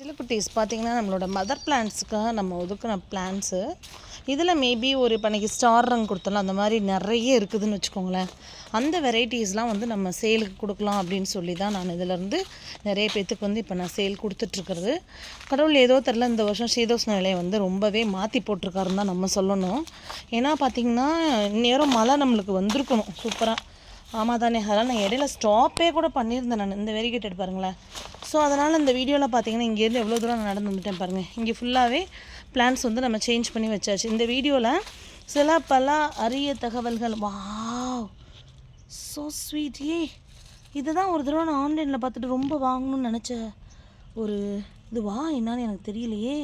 சிலுக்குட்டீஸ் பார்த்திங்கன்னா பார்த்தீங்கன்னா நம்மளோட மதர் பிளான்ட்ஸுக்காக நம்ம ஒதுக்கின பிளான்ஸு இதில் மேபி ஒரு இப்போ ஸ்டார் ரங் கொடுத்தலாம் அந்த மாதிரி நிறைய இருக்குதுன்னு வச்சுக்கோங்களேன். அந்த வெரைட்டிஸ்லாம் வந்து நம்ம சேலுக்கு கொடுக்கலாம் அப்படின்னு சொல்லி தான் நான் இதிலேருந்து நிறைய பேர்த்துக்கு வந்து இப்போ நான் சேல் கொடுத்துட்ருக்குறது கடவுள் ஏதோ தெரில இந்த வருஷம் சீதோஷ்ண நிலையை வந்து ரொம்பவே மாற்றி போட்டிருக்காருன்னு தான் நம்ம சொல்லணும். ஏன்னா பார்த்திங்கன்னா நேரம் மழை நம்மளுக்கு வந்திருக்கணும். சூப்பராக ஆமாம் தானே அதெல்லாம் நான் இடையில ஸ்டாப்பே கூட பண்ணியிருந்தேன் நான். இந்த வெரிகேட்டட் பாருங்களேன். ஸோ அதனால் இந்த வீடியோவில் பார்த்தீங்கன்னா இங்கேருந்து எவ்வளோ தூரம் நான் நடந்து வந்துட்டேன் பாருங்கள் இங்கே ஃபுல்லாகவே பிளான்ஸ் வந்து நம்ம சேஞ்ச் பண்ணி வச்சாச்சு. இந்த வீடியோவில் சில பல அரிய தகவல்கள். வாவ் ஸோ ஸ்வீட் ஏ இதுதான் ஒரு தடவை நான் ஆன்லைனில் பார்த்துட்டு ரொம்ப வாங்கணும்னு நினச்ச ஒரு இதுவா? என்னன்னு எனக்கு தெரியலையே.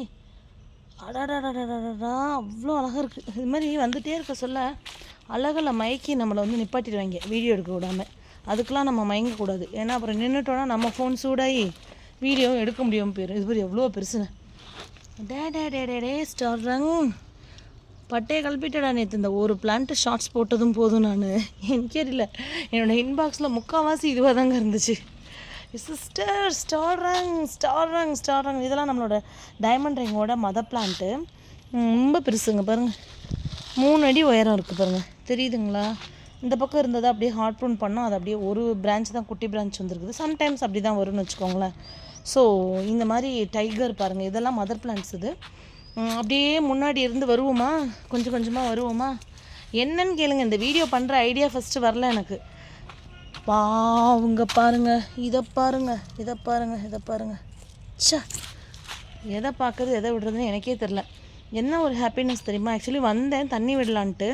அடாடாடாடாடா அவ்வளோ அழகாக இருக்குது இது மாதிரி வந்துகிட்டே இருக்க சொல்ல அழகில் மயக்கி நம்மளை வந்து நிப்பாட்டிடுவாங்க வீடியோ எடுக்க விடாமல் அதுக்கெலாம் நம்ம மயங்கக்கூடாது. ஏன்னா அப்புறம் நின்றுட்டோன்னா நம்ம ஃபோன் சூடாகி வீடியோவும் எடுக்க முடியாமல் போயிடும் இது மாதிரி எவ்வளோ பெருசுன்னு. டே டே டே டே டே ஸ்டார்ங் பட்டையை கல்பிட்டடா நேற்று இந்த ஒரு பிளான்ட்டு ஷார்ட்ஸ் போட்டதும் போதும் நான். எனக்கே தெரியல என்னோடய இன்பாக்ஸில் முக்கால்வாசி இதுவாக தாங்க இருந்துச்சு. Sister star ring star ring star ring இதெல்லாம் நம்மளோட டைமண்ட் ரிங்கோட மத பிளான்ட்டு ரொம்ப பெருசுங்க பாருங்கள் மூணு அடி உயரம் இருக்குது பாருங்கள் தெரியுதுங்களா? இந்த பக்கம் இருந்ததை அப்படியே ஹார்ட் ப்ரூன் பண்ணோம் அது அப்படியே ஒரு பிரான்ச் தான் குட்டி பிரான்ச் வந்துருக்குது. சம்டைம்ஸ் அப்படி தான் வரும்னு வச்சுக்கோங்களேன். ஸோ இந்த மாதிரி டைகர் பாருங்கள் இதெல்லாம் மதர் பிளான்ட்ஸ் இது. அப்படியே முன்னாடி இருந்து வருவோமா? கொஞ்சம் கொஞ்சமாக வருவோமா? என்னன்னு கேளுங்க இந்த வீடியோ பண்ணுற ஐடியா ஃபஸ்ட்டு வரல எனக்கு. பாவுங்க பாருங்க இதை பாருங்க இதை பாருங்க இதை பாருங்க. சா எதை பார்க்குறது எதை விடுறதுன்னு எனக்கே தெரில என்ன ஒரு ஹாப்பினஸ் தெரியுமா? ஆக்சுவலி வந்தேன் தண்ணி விடலான்ட்டு.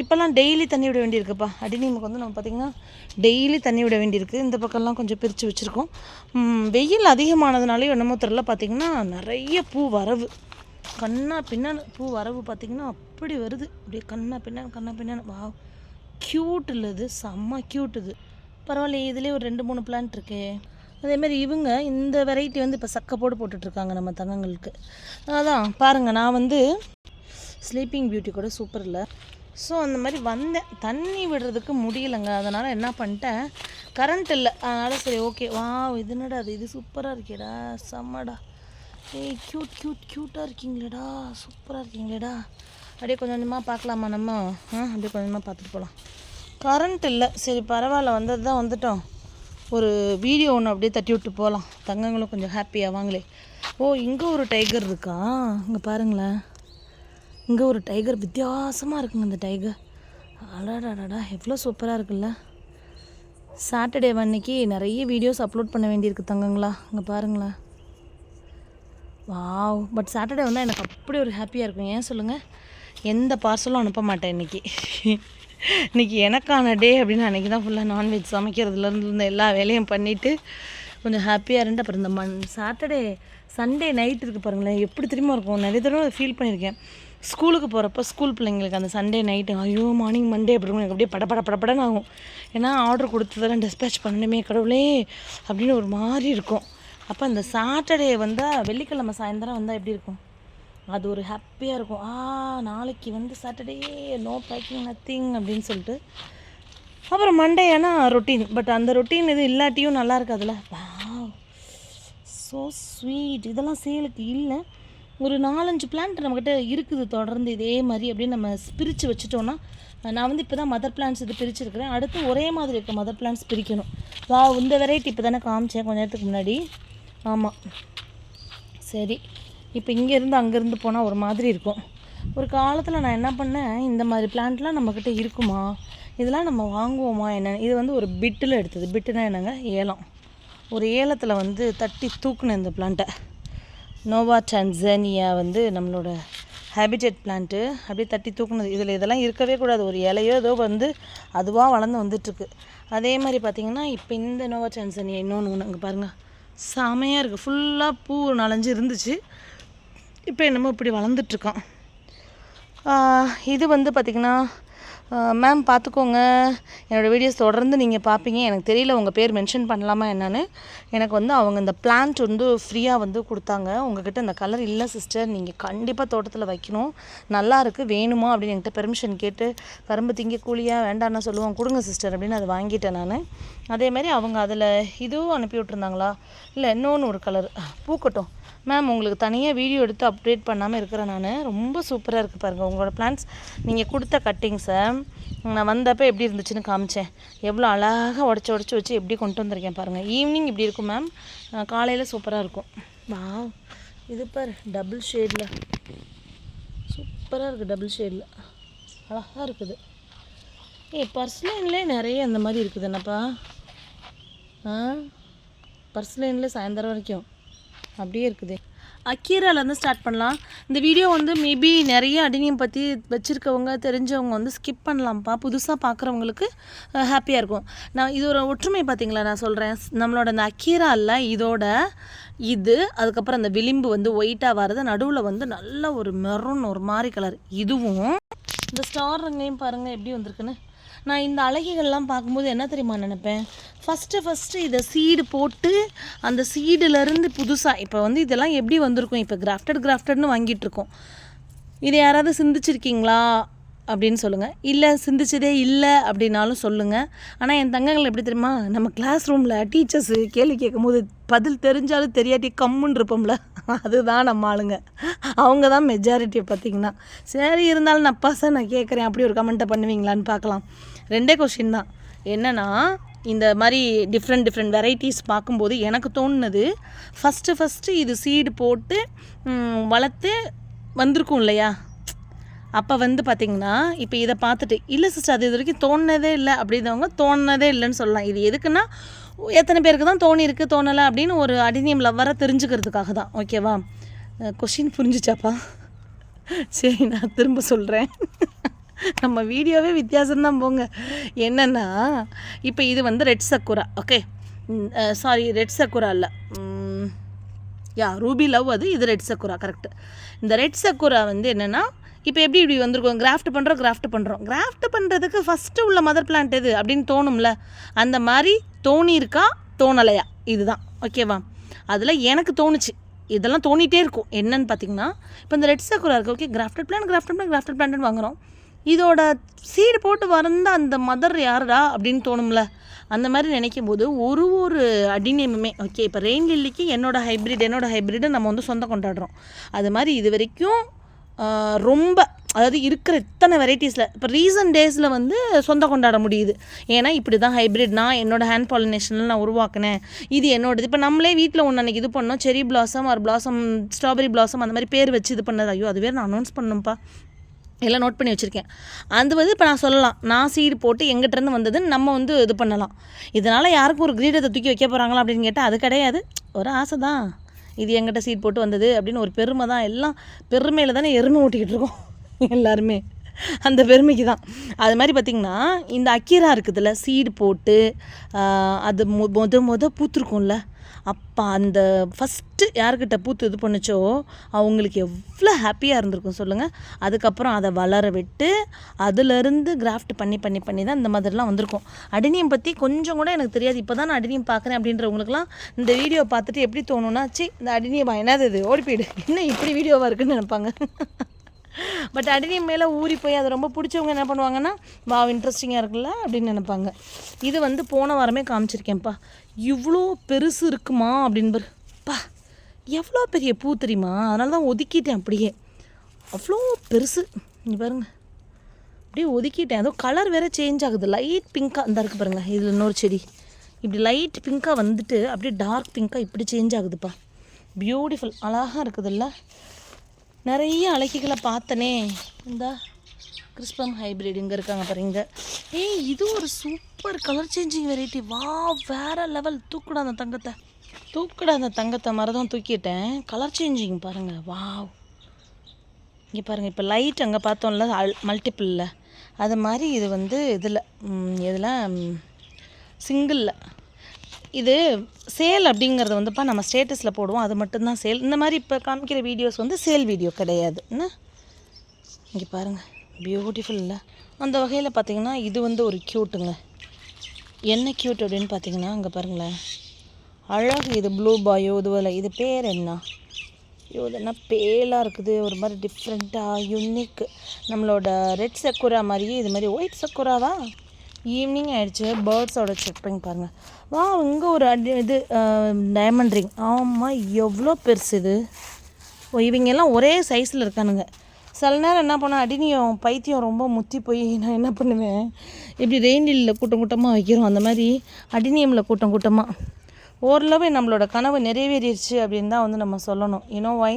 இப்போல்லாம் டெய்லி தண்ணி விட வேண்டியிருக்குப்பா. அடிநீமுக்கு வந்து நம்ம பார்த்திங்கன்னா டெய்லி தண்ணி விட வேண்டியிருக்கு. இந்த பக்கம்லாம் கொஞ்சம் பிரித்து வச்சுருக்கோம். வெயில் அதிகமானதுனாலே என்னமோ தெரில பார்த்திங்கன்னா நிறைய பூ வரவு. கண்ணா பின்னான்னு பூ வரவு பார்த்திங்கன்னா அப்படி வருது. அப்படியே கண்ணா பின்னான்னு கண்ணா பின்னான்னு. வா க்யூட் இல்லை இது. செம்ம க்யூட் இது. பரவாயில்ல இதுலேயே ஒரு ரெண்டு மூணு பிளான்ட் இருக்கு. அதேமாரி இவங்க இந்த வெரைட்டி வந்து இப்போ சக்கப்போடு போடு போட்டுட்ருக்காங்க நம்ம தங்கங்களுக்கு. அதான் பாருங்கள் நான் வந்து ஸ்லீப்பிங் பியூட்டி கூட சூப்பர் இல்லை. ஸோ அந்த மாதிரி வந்தேன். தண்ணி விடுறதுக்கு முடியலைங்க. அதனால் என்ன பண்ணிட்டேன்? கரண்ட் இல்லை. அதனால் சரி ஓகே வா இது என்னடா அது இது சூப்பராக இருக்கேடா. செம்மடா. ஏய் க்யூட் க்யூட் க்யூட்டாக இருக்கீங்களேடா. சூப்பராக இருக்கீங்களேடா. அப்படியே கொஞ்சம் கொஞ்சமாக பார்க்கலாமா நம்ம? ஆ அப்படியே கொஞ்சமாக பார்த்துட்டு போகலாம் கரண்ட் இல்லை. சரி பரவாயில்ல. வந்தது தான் வந்துட்டோம். ஒரு வீடியோ ஒன்று அப்படியே தட்டி விட்டு போகலாம் தங்கங்களும் கொஞ்சம் ஹாப்பியாக வாங்களே. ஓ இங்கே ஒரு டைகர் இருக்கா? இங்கே பாருங்களேன். இங்கே ஒரு டைகர் வித்தியாசமாக இருக்குங்க இந்த டைகர் அடாடாடாடா எவ்வளோ சூப்பராக இருக்குல்ல. சாட்டர்டே அன்னைக்கு நிறைய வீடியோஸ் அப்லோட் பண்ண வேண்டியிருக்கு தங்கங்களா. இங்கே பாருங்களேன். வாவ் பட் சாட்டர்டே வந்தால் எனக்கு அப்படி ஒரு ஹாப்பியாக இருக்கும். ஏன் சொல்லுங்கள் எந்த பார்சலும் அனுப்ப மாட்டேன் இன்றைக்கி இன்றைக்கி எனக்கான டே அப்படின்னு அன்றைக்கி தான் ஃபுல்லாக நான்வெஜ் சமைக்கிறதுலேருந்து இருந்த எல்லா வேலையும் பண்ணிவிட்டு கொஞ்சம் ஹாப்பியாக இருந்து அப்புறம் இந்த மண் சாட்டர்டே சண்டே நைட் இருக்குது பாருங்களேன் எப்படி திரும்ப இருக்கும்? நிறைய தடவை ஃபீல் பண்ணியிருக்கேன். ஸ்கூலுக்கு போகிறப்ப ஸ்கூல் பிள்ளைங்களுக்கு அந்த சண்டே நைட்டு ஐயோ மார்னிங் மண்டே அப்படி இருக்கும் எனக்கு அப்படியே படபட படபடன்னு ஆகும். ஏன்னா ஆர்டர் கொடுத்ததெல்லாம் டிஸ்பேச் பண்ணணுமே கடவுளே அப்படின்னு ஒரு மாதிரி இருக்கும். அப்போ இந்த சாட்டர்டே வந்தால் வெள்ளிக்கிழமை சாயந்தரம் வந்தால் எப்படி இருக்கும்? அது ஒரு ஹாப்பியாக இருக்கும். ஆ நாளைக்கு வந்து சாட்டர்டே நோ பேக்கிங் நத்திங் அப்படின்னு சொல்லிட்டு. அப்புறம் மண்டே ஏன்னா ரொட்டீன் பட் அந்த ரொட்டீன் இது இல்லாட்டியும் நல்லா இருக்காதுல்ல? ஸோ ஸ்வீட் இதெல்லாம் சேலுக்கு இல்லை. ஒரு நாலஞ்சு பிளான்ட் நம்மக்கிட்ட இருக்குது தொடர்ந்து இதே மாதிரி அப்படின்னு நம்ம பிரித்து வச்சுட்டோன்னா நான் வந்து இப்போ தான் மதர் பிளான்ஸ் இது பிரிச்சிருக்கிறேன். அடுத்து ஒரே மாதிரி இருக்க மதர் பிளான்ஸ் பிரிக்கணும். வா இந்த வெரைட்டி இப்போ தானே காமிச்சேன் கொஞ்ச நேரத்துக்கு முன்னாடி. ஆமாம் சரி. இப்போ இங்கேருந்து அங்கேருந்து போனால் ஒரு மாதிரி இருக்கும். ஒரு காலத்தில் நான் என்ன பண்ணேன் இந்த மாதிரி பிளான்ட்லாம் நம்மக்கிட்ட இருக்குமா? இதெல்லாம் நம்ம வாங்குவோமா என்ன? இது வந்து ஒரு பிட்டில் எடுத்தது. பிட்டுனா என்னங்க? ஏலம். ஒரு ஏலத்தில் வந்து தட்டி தூக்குனேன் இந்த பிளான்ட்டை நோவா டான்சனியா வந்து நம்மளோட ஹேபிடேட் பிளான்ட்டு அப்படியே தட்டி தூக்குனது. இதில் இதெல்லாம் இருக்கவே கூடாது. ஒரு இலையோ ஏதோ வந்து அதுவாக வளர்ந்து வந்துட்டுருக்கு. அதே மாதிரி பார்த்திங்கன்னா இப்போ இந்த நோவா டான்சானியா இன்னொன்று ஒன்று அங்கே பாருங்கள் செமையாக இருக்குது ஃபுல்லாக பூ நனைஞ்சு இருந்துச்சு. இப்போ என்னமோ இப்படி வளர்ந்துட்டுருக்கான். இது வந்து பார்த்திங்கன்னா மேம் பார்த்துக்கோங்க. என்னோடய வீடியோஸ் தொடர்ந்து நீங்கள் பார்ப்பீங்க. எனக்கு தெரியல உங்கள் பேர் மென்ஷன் பண்ணலாமா என்னன்னு. எனக்கு வந்து அவங்க இந்த பிளான்ட் வந்து ஃப்ரீயாக வந்து கொடுத்தாங்க. உங்ககிட்ட இந்த கலர் இல்லை சிஸ்டர் நீங்கள் கண்டிப்பாக தோட்டத்தில் வைக்கணும். நல்லா இருக்குது வேணுமா அப்படின்னு என்கிட்ட பெர்மிஷன் கேட்டு கரும்பு திங்க கூலியாக வேண்டாம்னா சொல்லுவோம் கொடுங்க சிஸ்டர் அப்படின்னு அதை வாங்கிட்டேன் நான். அதேமாதிரி அவங்க அதில் இதுவும் அனுப்பி விட்ருந்தாங்களா இல்லை இன்னொன்று ஒரு கலர் பூக்கட்டும். மேம் உங்களுக்கு தனியாக வீடியோ எடுத்து அப்டேட் பண்ணாமல் இருக்கிறேன் நான். ரொம்ப சூப்பராக இருக்குது பாருங்கள் உங்களோட பிளான்ஸ் நீங்கள் கொடுத்த கட்டிங்ஸை நான் வந்தப்போ எப்படி இருந்துச்சுன்னு காமிச்சேன். எவ்வளோ அழகாக உடச்சி உடச்சி வச்சு எப்படி கொண்டு வந்திருக்கேன் பாருங்கள் ஈவினிங் இப்படி இருக்கும் மேம் காலையில் சூப்பராக இருக்கும். வா இது பாரு டபுள் ஷேடில் சூப்பராக இருக்குது டபுள் ஷேடில் அழகாக இருக்குது. ஏ பர்ஸ்லைன்லேயே நிறைய அந்த மாதிரி இருக்குது என்னப்பா? ஆ பர்ஸ்லைனில் சாயந்தரம் வரைக்கும். அப்படியே இருக்குது. அக்கீராலேருந்து ஸ்டார்ட் பண்ணலாம். இந்த வீடியோ வந்து மேபி நிறைய அடினியம் பற்றி வச்சுருக்கவங்க தெரிஞ்சவங்க வந்து ஸ்கிப் பண்ணலாம்ப்பா. புதுசாக பார்க்குறவங்களுக்கு ஹாப்பியாக இருக்கும். நான் இது ஒரு ஒற்றுமை பார்த்தீங்களா நான் சொல்கிறேன் நம்மளோட அந்த அக்கீராவில் இதோட இது அதுக்கப்புறம் அந்த விளிம்பு வந்து ஒயிட்டாக வர்றது நடுவில் வந்து நல்ல ஒரு மெரூன் ஒரு மாதிரி கலர் இதுவும் இந்த ஸ்டார் ரங்கையும் பாருங்கள் எப்படி வந்திருக்குன்னு. நான் இந்த அழகிகள்லாம் பார்க்கும்போது என்ன தெரியுமா நினைப்பேன்? ஃபஸ்ட்டு ஃபஸ்ட்டு இதை சீடு போட்டு அந்த சீடுலேருந்து புதுசாக இப்போ வந்து இதெல்லாம் எப்படி வந்திருக்கும்? இப்போ கிராஃப்டட் கிராஃப்டட்னு வாங்கிட்டுருக்கோம் இதை யாராவது சிந்திச்சிருக்கீங்களா? அப்படின்னு சொல்லுங்கள் இல்லை சிந்திச்சதே இல்லை அப்படின்னாலும் சொல்லுங்கள் ஆனால் என் தங்கங்கள் எப்படி தெரியுமா? நம்ம கிளாஸ் ரூமில் டீச்சர்ஸு கேள்வி கேட்கும்போது பதில் தெரிஞ்சாலும் தெரியாட்டி கம்முன்னு இருப்போம்ல. அதுதான் நம்ம ஆளுங்க. அவங்க தான் மெஜாரிட்டியை பார்த்தீங்கன்னா. சரி இருந்தாலும் நான் பாச நான் கேட்குறேன். அப்படி ஒரு கமெண்ட்டை பண்ணுவீங்களான்னு பார்க்கலாம். ரெண்டே கொஷின் தான். என்னென்னா இந்த மாதிரி டிஃப்ரெண்ட் டிஃப்ரெண்ட் வெரைட்டிஸ் பார்க்கும்போது எனக்கு தோணுனது ஃபஸ்ட்டு ஃபஸ்ட்டு இது சீடு போட்டு வளர்த்து வந்திருக்கும் இல்லையா? அப்போ வந்து பார்த்திங்கன்னா இப்போ இதை பார்த்துட்டு இல்லை சிஸ்டர் அது இது வரைக்கும் தோணுனதே இல்லை. அப்படின்றவங்க தோணுனதே இல்லைன்னு சொல்லலாம். இது எதுக்குன்னா எத்தனை பேருக்கு தான் தோணியிருக்கு தோணலை அப்படின்னு ஒரு அடினியம் லவ்வராக தெரிஞ்சுக்கிறதுக்காக தான். ஓகேவா கொஷின் புரிஞ்சுச்சாப்பா? சரி நான் திரும்ப சொல்கிறேன் நம்ம வீடியோவே வித்தியாசம்தான் போங்க. என்னென்னா இப்போ இது வந்து red sakura okay sorry red sakura இல்லை யா ரூபி லவ் அது இது ரெட் சக்குரா கரெக்ட் இந்த ரெட் சக்குரா வந்து என்னென்னா இப்போ எப்படி இப்படி வந்திருக்கோம்? கிராஃப்ட் பண்ணுறோம் கிராஃப்ட் பண்ணுறோம் கிராஃப்ட் பண்ணுறதுக்கு ஃபஸ்ட்டு உள்ள மதர் பிளான்ட் எது அப்படின்னு தோணும்ல? அந்த மாதிரி தோணியிருக்கா? தோணலையா? இதுதான் ஓகேவா அதில் எனக்கு தோணுச்சு. இதெல்லாம் தோணிகிட்டே இருக்கும். என்னன்னு பார்த்தீங்கன்னா இப்போ இந்த ரெட் சக்குரா இருக்குது okay crafted plan crafted plan crafted plan வாங்குறோம். இதோட சீடு போட்டு வந்த அந்த மதர் யாருடா அப்படின்னு தோணும்ல? அந்த மாதிரி நினைக்கும் போது ஒரு ஒரு அடிநியமுமே ஓகே இப்போ ரெயின் லில்லிக்கு என்னோடய ஹைப்ரிட் என்னோட ஹைப்ரிட்டை நம்ம வந்து சொந்தம் கொண்டாடுறோம். அது மாதிரி இது வரைக்கும் ரொம்ப அதாவது இருக்கிற இத்தனை வெரைட்டிஸில் இப்போ ரீசன்ட் டேஸில் வந்து சொந்தம் கொண்டாட முடியுது. ஏன்னா இப்படி தான் ஹைப்ரிட் நான் என்னோட ஹேண்ட் பாலினேஷனில் நான் உருவாக்கினேன். இது என்னோடது. இப்போ நம்மளே வீட்டில் ஒன்று அன்றைக்கி இது பண்ணோம். செரி பிளாசம் ஒரு பிளாசம் ஸ்ட்ராபெரி பிளாசம் அந்த மாதிரி பேர் வச்சு இது பண்ணது. ஐயோ அது வேறு நான் அனௌன்ஸ் பண்ணணும்ப்பா எல்லாம் நோட் பண்ணி வச்சுருக்கேன். அது வந்து இப்போ நான் சொல்லலாம். நான் சீடு போட்டு எங்கிட்டேருந்து வந்ததுன்னு நம்ம வந்து இது பண்ணலாம். இதனால் யாருக்கும் ஒரு கிரீடத்தை தூக்கி வைக்க போகிறாங்களா அப்படின்னு கேட்டால் அது கிடையாது. ஒரு ஆசை தான். இது எங்கிட்ட சீட் போட்டு வந்தது அப்படின்னு ஒரு பெருமை தான். எல்லாம் பெருமையில் தானே எருமை ஓட்டிக்கிட்டு இருக்கோம். எல்லாருமே. அந்த பெருமைக்கு தான். அது மாதிரி பார்த்திங்கன்னா இந்த அக்கீரா இருக்குதுல்ல சீடு போட்டு அது மொ மொத மொத பூத்துருக்கும்ல. அப்போ அந்த ஃபஸ்ட்டு யார்கிட்ட பூத்து இது பண்ணுச்சோ அவங்களுக்கு எவ்வளோ ஹாப்பியாக இருந்திருக்கும் சொல்லுங்கள் அதுக்கப்புறம் அதை வளர விட்டு அதுலேருந்து கிராஃப்ட் பண்ணி பண்ணி பண்ணி தான் இந்த மாதிரிலாம் வந்திருக்கும். அடினியம் பற்றி கொஞ்சம் கூட எனக்கு தெரியாது. இப்போ தான் நான் அடினியம் பார்க்குறேன் அப்படின்றவங்களுக்குலாம் இந்த வீடியோ பார்த்துட்டு எப்படி தோணுன்னா சி இந்த அடினியம் என்னது இது? ஓடி போயிடு. என்ன இப்படி வீடியோவாக இருக்குன்னு நினைப்பாங்க? பட் அடினியம் மேலே ஊறி போய் அது ரொம்ப பிடிச்சவங்க என்ன பண்ணுவாங்கன்னா வா இன்ட்ரெஸ்டிங்காக இருக்குல்ல? அப்படின்னு நினைப்பாங்க. இது வந்து போன வாரமே காமிச்சிருக்கேன்ப்பா இவ்வளோ பெருசு இருக்குமா அப்படின்னு பா எவ்வளோ பெரிய பூ தெரியுமா? அதனால தான் ஒதுக்கிட்டேன் அப்படியே. அவ்வளோ பெருசு. இங்க பாருங்க. அப்படியே ஒதுக்கிட்டேன். அதுவும் கலர் வேறு சேஞ்ச் ஆகுது. லைட் பிங்காக இந்த இருக்குது பாருங்கள் இதில் இன்னொரு செடி. இப்படி லைட் பிங்காக வந்துட்டு அப்படியே டார்க் பிங்காக இப்படி சேஞ்ச் ஆகுதுப்பா. பியூட்டிஃபுல் அழகாக இருக்குதுல்ல? நிறைய அழகிகளை பார்த்தனே. இந்த கிறிஸ்பம் ஹைப்ரிட் இங்கே இருக்காங்க பாருங்க ஏய் இது ஒரு சூப்பர் கலர் சேஞ்சிங் வெரைட்டி வா வேறு லெவல் தூக்குடா அந்த தங்கத்தை. தூக்குடா அந்த தங்கத்தை மரதம் தூக்கிட்டேன். கலர் சேஞ்சிங் பாருங்கள் வாவ். இங்கே பாருங்கள் இப்போ லைட் அங்கே பார்த்தோம்ல மல்டிப்பிளில் அது மாதிரி இது வந்து இதில் இதில் சிங்கிளில் இது சேல் அப்படிங்கிறது வந்துப்பா நம்ம ஸ்டேட்டஸில் போடுவோம். அது மட்டும்தான் சேல். இந்த மாதிரி இப்போ காமிக்கிற வீடியோஸ் வந்து சேல் வீடியோ கிடையாது. என்ன? இங்கே பாருங்கள் பியூட்டிஃபுல் இல்லை. அந்த வகையில் பார்த்தீங்கன்னா இது வந்து ஒரு க்யூட்டுங்க என்ன க்யூட் அப்படின்னு பார்த்தீங்கன்னா அங்கே பாருங்களேன். அழகு இது ப்ளூ பாயோ இதுவில் இது பேர் என்ன? ஐயோ இதெல்லாம் பேலாக இருக்குது. ஒரு மாதிரி டிஃப்ரெண்ட்டாக யூனிக் நம்மளோட ரெட் சக்குரா மாதிரியே இது மாதிரி ஒயிட் சக்குராவா ஈவினிங் ஆயிடுச்சு. பேர்ட்ஸோட சிப்பிங் பாருங்கள் வா இங்கே ஒரு அடி இது டைமண்ட் ரிங் ஆமாம் எவ்வளோ பெருசு இது. ஓ இவங்கெல்லாம் ஒரே சைஸில் இருக்கானுங்க. சில நேரம் என்ன பண்ண அடினியும் பைத்தியம் ரொம்ப முத்தி போய் நான் என்ன பண்ணுவேன் இப்படி ரெயின்டில் கூட்டம் கூட்டமாக வைக்கிறோம். அந்த மாதிரி அடினியமில் கூட்டம் கூட்டமாக ஓரளவு நம்மளோட கனவு நிறைவேறிடுச்சு அப்படின்னு தான் வந்து நம்ம சொல்லணும். யூனோ வை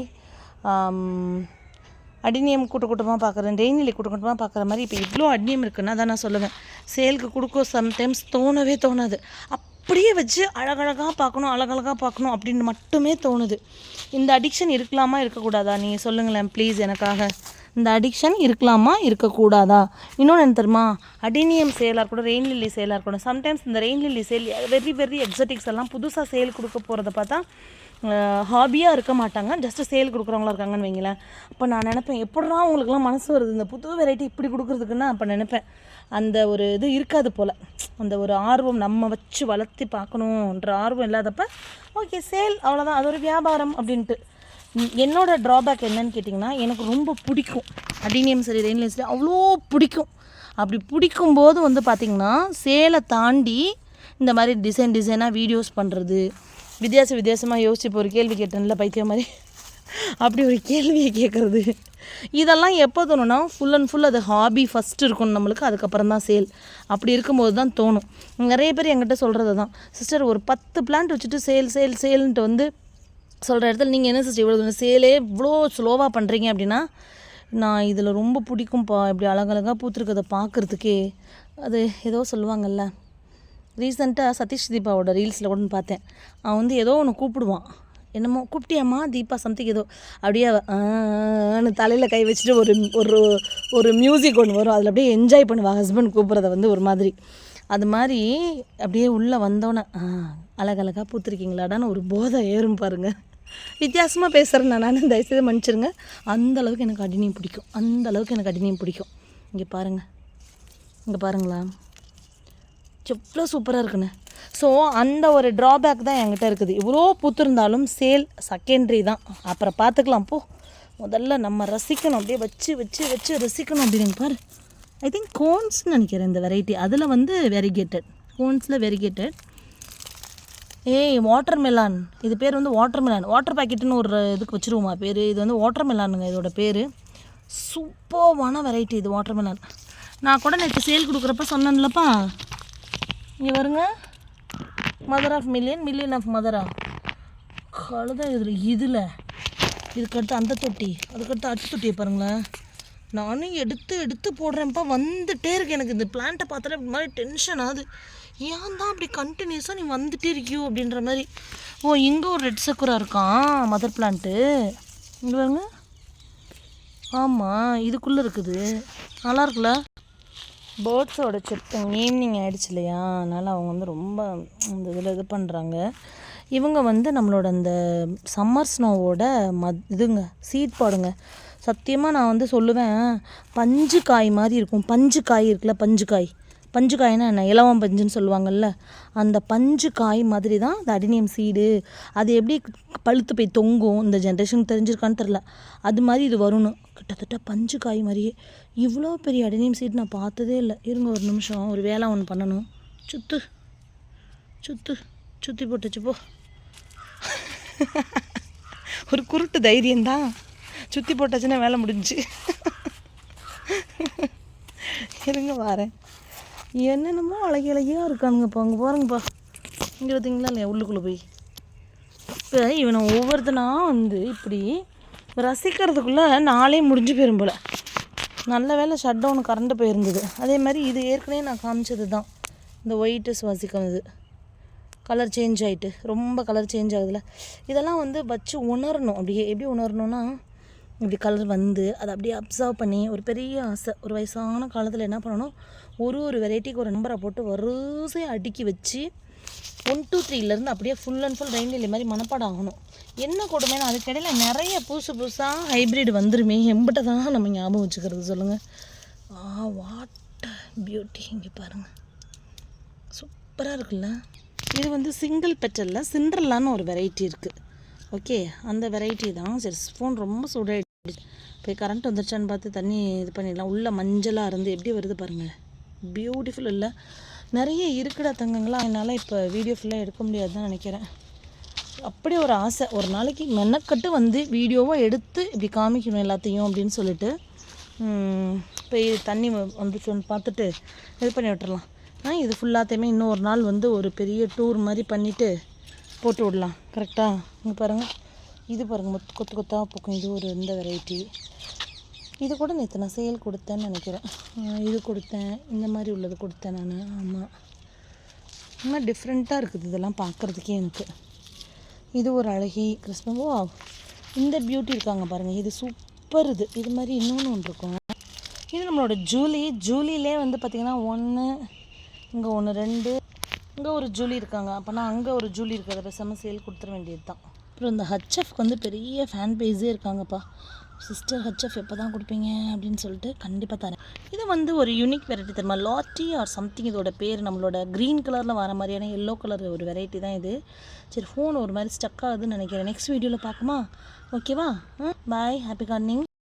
அடினியம் கூட்ட கூட்டமாக பார்க்குறேன் டெய்னிலி கூட்ட கூட்டமாக பார்க்குற மாதிரி இப்போ இவ்வளோ அடினியம் இருக்குன்னா தான் நான் சொல்லுவேன். சேலுக்கு கொடுக்க சம்டைம்ஸ் தோணவே தோணாது. அப்படியே வச்சு அழகழகாக பார்க்கணும் அழகழகாக பார்க்கணும் அப்படின்னு மட்டுமே தோணுது. இந்த அடிக்ஷன் இருக்கலாமா இருக்கக்கூடாதா? நீங்கள் சொல்லுங்களேன் ப்ளீஸ் எனக்காக. இந்த அடிக்ஷன் இருக்கலாமா இருக்கக்கூடாதா? இன்னொன்று என்ன தெரியுமா? அடினியம் சேலாக இருக்கட்டும் ரெயின் லில்லி சேலாக இருக்கட்டும் சம்டைம்ஸ் இந்த rain lily sale very very exotics எல்லாம் புதுசாக சேல் கொடுக்க போகிறத பார்த்தா ஹாபியாக இருக்க மாட்டாங்க. ஜஸ்ட்டு சேல் கொடுக்குறவங்களா இருக்காங்கன்னு வைங்களேன். அப்போ நான் நினப்பேன் எப்படா உங்களுக்குலாம் மனசு வருது? இந்த புது வெரைட்டி இப்படி கொடுக்குறதுக்குன்னு அப்போ நினைப்பேன் அந்த ஒரு இது இருக்காது போல். அந்த ஒரு ஆர்வம் நம்ம வச்சு வளர்த்தி பார்க்கணுன்ற ஆர்வம் இல்லாதப்ப ஓகே சேல் அவ்வளோதான் அது ஒரு வியாபாரம் அப்படின்ட்டு. என்னோடய ட்ராபேக் என்னன்னு கேட்டிங்கன்னா எனக்கு ரொம்ப பிடிக்கும். அடினியம் சரி ரெயின்லைன் சரி அவ்வளோ பிடிக்கும். அப்படி பிடிக்கும்போது வந்து பார்த்திங்கன்னா சேலை தாண்டி இந்த மாதிரி டிசைன் டிசைனாக வீடியோஸ் பண்ணுறது வித்தியாச வித்தியாசமாக யோசிச்சு இப்போ ஒரு கேள்வி கேட்டேன்ல பைத்தியம் மாதிரி. அப்படி ஒரு கேள்வியை கேட்குறது இதெல்லாம் எப்போ தோணும்னா ஃபுல் அண்ட் ஃபுல் அது ஹாபி ஃபஸ்ட்டு இருக்கணும் நம்மளுக்கு அதுக்கப்புறம் தான் சேல் அப்படி இருக்கும்போது தான் தோணும். நிறைய பேர் என்கிட்ட சொல்கிறது தான். சிஸ்டர் ஒரு பத்து பிளான்ட் வச்சுட்டு சேல் சேல் சேல்ன்ட்டு வந்து சொல்கிற இடத்துல நீங்கள் என்ன சிஸ்டர் இவ்வளோ சேலே இவ்வளோ ஸ்லோவாக பண்ணுறீங்க அப்படின்னா நான் இதில் ரொம்ப பிடிக்கும்ப்பா இப்படி அழகழகாக பூத்துருக்கதை பார்க்குறதுக்கே அது ஏதோ சொல்லுவாங்கல்ல. ரீசெண்டாக சதீஷ் தீபாவோட ரீல்ஸில் கூட பார்த்தேன். அவன் வந்து ஏதோ ஒன்று கூப்பிடுவான். என்னமோ கூப்பிட்டியாம்மா தீபா சம்திங் ஏதோ. அப்படியே தலையில் கை வச்சுட்டு ஒரு ஒரு ஒரு மியூசிக் ஒன்று வரும். அதில் அப்படியே என்ஜாய் பண்ணுவாள் ஹஸ்பண்ட் கூப்பிட்றத வந்து ஒரு மாதிரி. அது மாதிரி அப்படியே உள்ளே வந்தோன்னே அழகழகாக பூத்துருக்கீங்களாடான்னு ஒரு போதை ஏறும் பாருங்க. வித்தியாசமாக பேசுகிறேன் நான் தயவுசெய்து மன்னிச்சிருங்க. அந்த அளவுக்கு எனக்கு அடினியம் பிடிக்கும். அந்த அளவுக்கு எனக்கு அடினியம் பிடிக்கும். இங்கே பாருங்கள் இங்கே பாருங்களா எவ்வளோ சூப்பராக இருக்குண்ணே ஸோ அந்த ஒரு ட்ராபேக் தான் என்கிட்ட இருக்குது. இவ்வளோ பூத்திருந்தாலும் சேல் செகண்டரி தான். அப்புறம் பார்த்துக்கலாம் போ. முதல்ல நம்ம ரசிக்கணும் அப்படியே வச்சு வச்சு வச்சு ரசிக்கணும் அப்படின்னு பாரு. ஐ திங்க் கோன்ஸ்னு நினைக்கிறேன் இந்த வெரைட்டி அதில் வந்து வெரிகேட்டட் கோன்ஸில் வெரிகேட்டட் ஏய் வாட்டர் மெலான் இது பேர் வந்து வாட்டர் மெலான் வாட்டர் பாக்கெட்டுன்னு ஒரு இதுக்கு வச்சுருவோமா பேர்? இது வந்து வாட்டர் மெலானுங்க இதோட பேர். சூப்பர்வான வெரைட்டி இது வாட்டர் மெலான் நான் கூட நேற்று சேல் கொடுக்குறப்ப சொன்னேன்லப்பா. இங்கே வருங்க mother of million million of மதரா கழுத இதில் இதில். இதுக்கடுத்து அந்த தொட்டி. அதுக்கடுத்து அடுத்த தொட்டியை பாருங்களேன். நானும் எடுத்து எடுத்து போடுறேன்ப்பா. வந்துட்டே இருக்கு எனக்கு இந்த பிளான்ட்டை பார்த்தாலே இப்படி மாதிரி டென்ஷன் ஆகுது. ஏன் தான் அப்படி கண்டினியூஸாக நீ வந்துட்டே இருக்கியோ அப்படின்ற மாதிரி. ஓ இங்கே ஒரு ரெட் சக்குரா இருக்கான் மதர் பிளான்ட்டு இங்கே பாருங்க. ஆமாம் இதுக்குள்ளே இருக்குது. நல்லா இருக்குல்ல? பேர்ட்ஸோட செட்டிங் ஈவினிங் ஆகிடுச்சு இல்லையா? அதனால் அவங்க வந்து ரொம்ப இந்த இதில் இது பண்ணுறாங்க இவங்க வந்து நம்மளோட அந்த சம்மர் ஸ்னோவோட மத் இதுங்க சீட் பாடுங்க. சத்தியமாக நான் வந்து சொல்லுவேன் பஞ்சு காய் மாதிரி இருக்கும். பஞ்சு காய் இருக்குல்ல பஞ்சு காய். பஞ்சு காய்னா என்ன இலவம் பஞ்சுன்னு சொல்லுவாங்கள்ல அந்த பஞ்சு காய் மாதிரி தான் இந்த அடினியம் சீடு அது எப்படி பழுத்து போய் தொங்கும் இந்த ஜென்ரேஷனுக்கு தெரிஞ்சிருக்கான்னு தெரில அது மாதிரி இது வரணும் கிட்டத்தட்ட பஞ்சு காய் மாதிரியே. இவ்வளோ பெரிய அடினியம் சீடு நான் பார்த்ததே இல்லை. இருங்க ஒரு நிமிஷம் ஒரு வேலை ஒன்று பண்ணணும். சுத்து. சுத்து. சுற்றி போட்டுச்சு போ. ஒரு குருட்டு தைரியம்தான் சுற்றி போட்டாச்சுன்னா வேலை முடிஞ்சுச்சு. இருங்க வாரேன். என்னென்னமோ அழகி அழகியாக இருக்கானுங்கப்பா அங்கே பாருங்கப்பா. இங்கே பார்த்தீங்களா இல்லையா? உள்ளுக்குள்ளே போய். இப்போ இவனை ஒவ்வொருத்தனா வந்து இப்படி ரசிக்கிறதுக்குள்ளே நாளே முடிஞ்சு போயிரும் போல். நல்ல வேலை ஷட் டவுன் கரண்ட்டு போயிருந்தது. அதே மாதிரி இது ஏற்கனவே நான் காமிச்சது தான் இந்த ஒயிட்டு சுவாசிக்கிறது. இது கலர் சேஞ்ச் ஆகிட்டு ரொம்ப கலர் சேஞ்ச் ஆகுதுல. இதெல்லாம் வந்து வச்சு உணரணும். அப்படியே எப்படி உணரணும்னா இப்படி கலர் வந்து அதை அப்படியே அப்சர்வ் பண்ணி ஒரு பெரிய ஆசை. ஒரு வயசான காலத்தில் என்ன பண்ணணும்? ஒரு ஒரு வெரைட்டிக்கு ஒரு நம்பரை போட்டு வரிசையாக அடுக்கி வச்சு ஒன் டூ த்ரீலேருந்து அப்படியே ஃபுல் அண்ட் ஃபுல் ரெயின்லி மாதிரி மனப்பாடம் ஆகணும். என்ன கொடுமைனா அதுக்கிடையில் நிறைய புதுசு புதுசாக ஹைப்ரிட் வந்துருமே. எம்பிட்ட தான் நம்ம ஞாபகம் வச்சுக்கிறது சொல்லுங்கள் ஆ வாட் பியூட்டி இங்கே பாருங்கள் சூப்பராக இருக்குல்ல. இது வந்து சிங்கிள் பெட்டலில் சிண்ட்ரல்லான்னு ஒரு வெரைட்டி இருக்குது ஓகே அந்த வெரைட்டி தான். சரி ஃபோன் ரொம்ப சூடாகிடுச்சு போய் கரண்ட் வந்துருச்சான்னு பார்த்து தண்ணி இது பண்ணிடலாம். உள்ளே மஞ்சளாக இருந்து எப்படி வருது பாருங்கள் பியூட்டிஃபுல் இல்லை. நிறைய இருக்குடா தங்கங்களா என்னால் இப்போ வீடியோ ஃபுல்லாக எடுக்க முடியாதுன்னு நினைக்கிறேன். அப்படி ஒரு ஆசை. ஒரு நாளைக்கு மெனக்கட்டு வந்து வீடியோவாக எடுத்து இப்படி காமிக்கணும் எல்லாத்தையும் அப்படின்னு சொல்லிட்டு போய் தண்ணி வ- வந்துச்சோன்னு பார்த்துட்டு இது பண்ணி விட்டுறலாம். ஆ இது ஃபுல்லாத்தையுமே இன்னும் ஒரு நாள் வந்து ஒரு பெரிய டூர் மாதிரி பண்ணிவிட்டு போட்டு விடலாம். கரெக்டாக இங்கே பாருங்கள் இது பாருங்கள் கொத்து கொத்தாக பூக்கும். இது ஒரு இந்த வெரைட்டி இது கூட நேற்று நான் சேல் கொடுத்தேன்னு நினைக்கிறேன். இது கொடுத்தேன். இந்த மாதிரி உள்ளது கொடுத்தேன் நான். ஆமாம் ஆனால் டிஃப்ரெண்ட்டாக இருக்குது இதெல்லாம் பார்க்குறதுக்கே எனக்கு. இது ஒரு அழகி கிறிஸ்மஸ். ஓ இந்த பியூட்டி இருக்காங்க பாருங்கள் இது சூப்பர் இது. இது மாதிரி இன்னொன்று ஒன்று இருக்கும். இது நம்மளோட ஜூலி. ஜூலிலே வந்து பார்த்திங்கன்னா ஒன்று இங்கே ஒன்று ரெண்டு இங்கே ஒரு ஜூலி இருக்காங்க. அப்போனா அங்கே ஒரு ஜூலி இருக்கிறத பேசாமல் சேல் கொடுத்துட வேண்டியது தான் அப்புறம் இந்த ஹச்எஃப்க்கு வந்து பெரிய ஃபேன் பேஸே இருக்காங்கப்பா. சிஸ்டர் ஹெச்எஃப் எப்போ தான் கொடுப்பீங்க அப்படின்னு சொல்லிட்டு கண்டிப்பாக தரேன். இது வந்து ஒரு யூனிக் வெரைட்டி தெரியுமா? லாட்டி ஆர் சம்திங் இதோட பேர் நம்மளோட க்ரீன் கலரில் வர மாதிரியான எல்லோ கலர் ஒரு வெரைட்டி தான் இது. சரி ஃபோன் ஒரு மாதிரி ஸ்டக் ஆகுதுன்னு நினைக்கிறேன். நெக்ஸ்ட் வீடியோவில் பார்க்குமா ஓகேவா பாய் ஹாப்பி கார்னிங்